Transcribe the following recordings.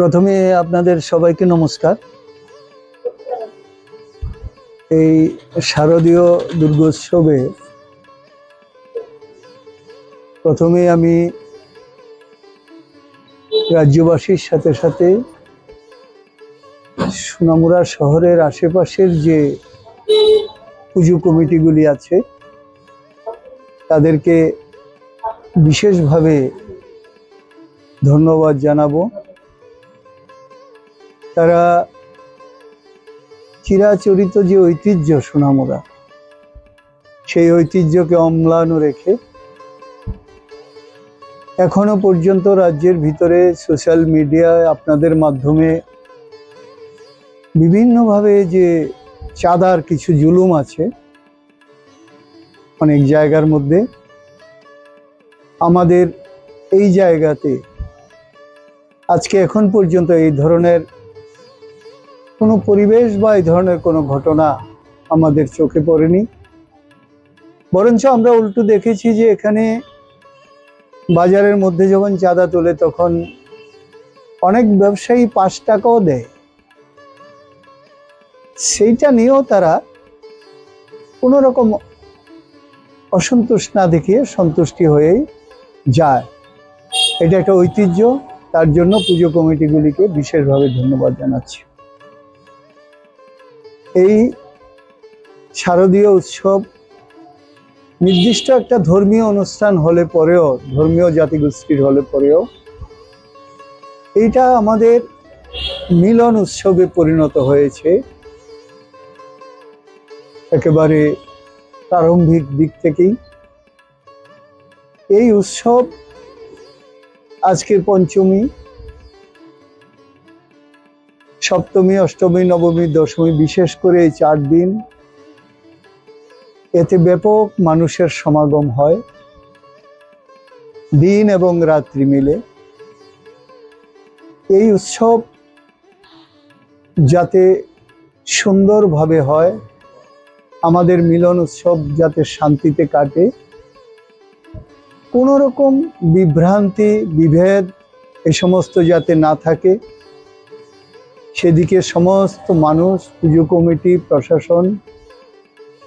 প্রথমে আপনাদের সবাইকে নমস্কার। এই শারদীয় দুর্গোৎসবে প্রথমে আমি রাজ্যবাসীর সাথে সাথে সোনামুড়া শহরের আশেপাশের যে পুজো কমিটিগুলি আছে, তাদেরকে বিশেষভাবে ধন্যবাদ জানাব। তারা চিরাচরিত যে ঐতিহ্য, সোনামুড়া, সেই ঐতিহ্যকে অম্লান রেখে এখনও পর্যন্ত রাজ্যের ভিতরে সোশ্যাল মিডিয়ায় আপনাদের মাধ্যমে বিভিন্নভাবে যে চাঁদার কিছু জুলুম আছে, অনেক জায়গার মধ্যে, আমাদের এই জায়গাতে আজকে এখন পর্যন্ত এই ধরনের কোনো পরিবেশ বা এই ধরনের কোনো ঘটনা আমাদের চোখে পড়েনি। বরঞ্চ আমরা উল্টো দেখেছি যে এখানে বাজারের মধ্যে যখন চাঁদা তোলে তখন অনেক ব্যবসায়ী পাঁচ টাকাও দেয়। সেইটা নিয়েও তারা কোনো রকম অসন্তোষ না দেখিয়ে সন্তুষ্টি হয়েই যায়। এটা একটা ঐতিহ্য, তার জন্য পুজো কমিটিগুলিকে বিশেষভাবে ধন্যবাদ জানাচ্ছি। এই শারদীয় উৎসব নির্দিষ্ট একটা ধর্মীয় অনুষ্ঠান হলে পরেও, ধর্মীয় জাতিগোষ্ঠীর হলে পরেও, এইটা আমাদের মিলন উৎসবে পরিণত হয়েছে। একেবারে প্রারম্ভিক দিক থেকেই। এই উৎসব আজকের পঞ্চমী সপ্তমী, অষ্টমী, নবমী, দশমী, বিশেষ করে এই চার দিন, এতে ব্যাপক মানুষের সমাগম হয়। দিন এবং রাত্রি মিলে। এই উৎসব যাতে সুন্দরভাবে হয়, আমাদের মিলন উৎসব যাতে শান্তিতে কাটে কোনো রকম বিভ্রান্তি, বিভেদ এ সমস্ত যাতে না থাকে সেদিকে সমস্ত মানুষ, পুজো কমিটি, প্রশাসন,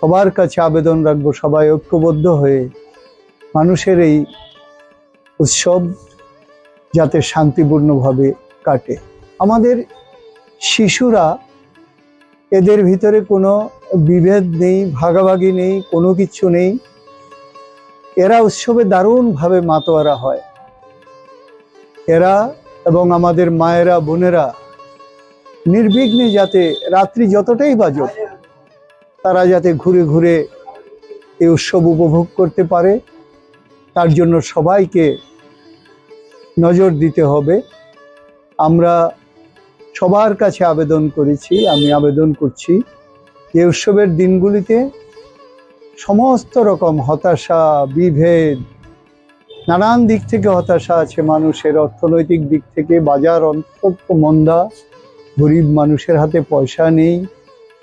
সবার কাছে আবেদন রাখব, সবাই ঐক্যবদ্ধ হয়ে মানুষের এই উৎসব যাতে শান্তিপূর্ণভাবে কাটে। আমাদের শিশুরা, এদের ভিতরে কোনো বিভেদ নেই, ভাগাভাগি নেই, কোনো কিছু নেই। এরা উৎসবে দারুণভাবে মাতোয়ারা হয়। এরা এবং আমাদের মায়েরা, বোনেরা নির্বিঘ্নে যাতে রাত্রি যতটাই বাজক, তারা যাতে ঘুরে ঘুরে এই উৎসব উপভোগ করতে পারে, তার জন্য সবাইকে নজর দিতে হবে। আমরা সবার কাছে আবেদন করেছি, আমি আবেদন করছি যে উৎসবের দিনগুলিতে সমস্ত রকম হতাশা, বিভেদ, নানান দিক থেকে হতাশা আছে মানুষের, অর্থনৈতিক দিক থেকে, বাজার অন্তত মন্দা গরিব মানুষের হাতে পয়সা নেই।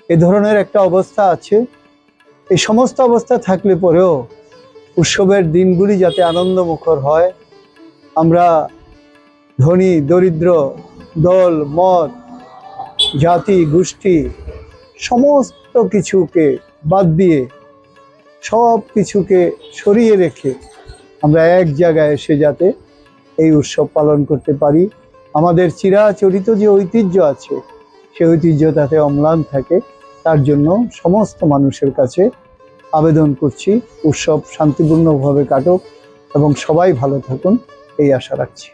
এ ধরনের একটা অবস্থা আছে। এই সমস্ত অবস্থা থাকলে পরেও উৎসবের দিনগুলি যাতে আনন্দমুখর হয়, আমরা ধনী, দরিদ্র, দল, মত, জাতি, গোষ্ঠী, সমস্ত কিছুকে বাদ দিয়ে সব কিছুকে সরিয়ে রেখে আমরা এক জায়গায় এসে যাতে এই উৎসব পালন করতে পারি। আমাদের চিরাচরিত যে ঐতিহ্য আছে সেই ঐতিহ্য তাতে অম্লান থাকে। তার জন্য সমস্ত মানুষের কাছে আবেদন করছি, উৎসব শান্তিপূর্ণভাবে কাটুক এবং সবাই ভালো থাকুন, এই আশা রাখছি।